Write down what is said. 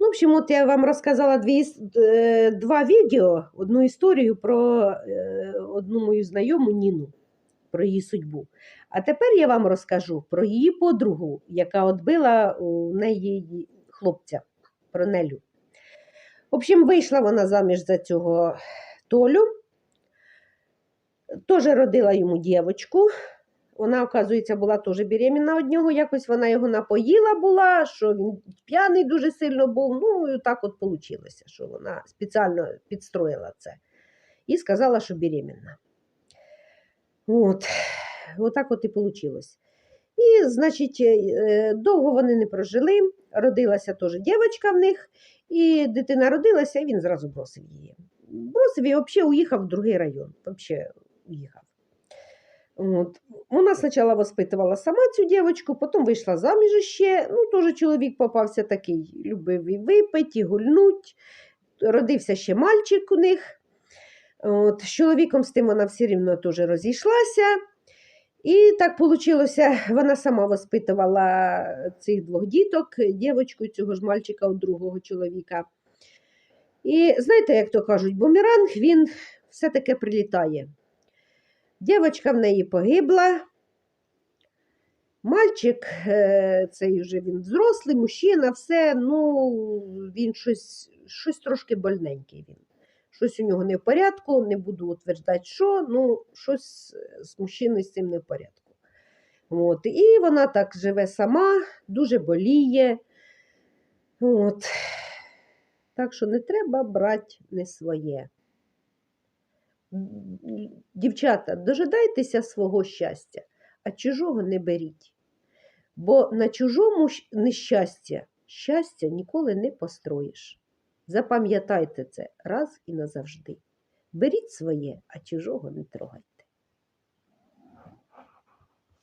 Ну, в общем, от я вам розказала дві, е, два відео, одну історію про е, одну мою знайому Ніну, про її судьбу. А тепер я вам розкажу про її подругу, яка отбила у неї хлопця, про Нелю. В общем, вийшла вона заміж за цього Толю, теж родила йому дівочку. Вона, оказується, була теж беременна від нього. Якось вона його напоїла була, що він п'яний дуже сильно був. Ну, і так от вийшло, що вона спеціально підстроїла це. І сказала, що беременна. От, отак от і вийшло. І, значить, е, довго вони не прожили. Родилася теж дівчинка в них, і дитина родилася, і він зразу бросив її. Бросив і взагалі уїхав в другий район. Взагалі уїхав. От. Вона спочатку воспитувала сама цю дівчинку, потім вийшла заміж ще. Ну, теж чоловік попався такий, любив і випити, і гульнуть. Родився ще мальчик у них. От. З чоловіком з тим вона все рівно теж розійшлася. І так вийшло, вона сама воспитувала цих двох діток, дівчинку цього ж мальчика у другого чоловіка. І знаєте, як то кажуть, бумеранг він все-таки прилітає. Дівчинка в неї погибла. Мальчик, е, цей вже він взрослий, мужчина, все, ну, він щось, щось трошки больненький він. Щось у нього не в порядку, не буду утверждати, що, ну, щось з мужчиною з цим не в порядку. От. І вона так живе сама, дуже боліє. От. Так що не треба брати не своє. Дівчата, дожидайтеся свого щастя, а чужого не беріть. Бо на чужому нещастя щастя ніколи не построїш. Запам'ятайте це раз і назавжди. Беріть своє, а чужого не трогайте.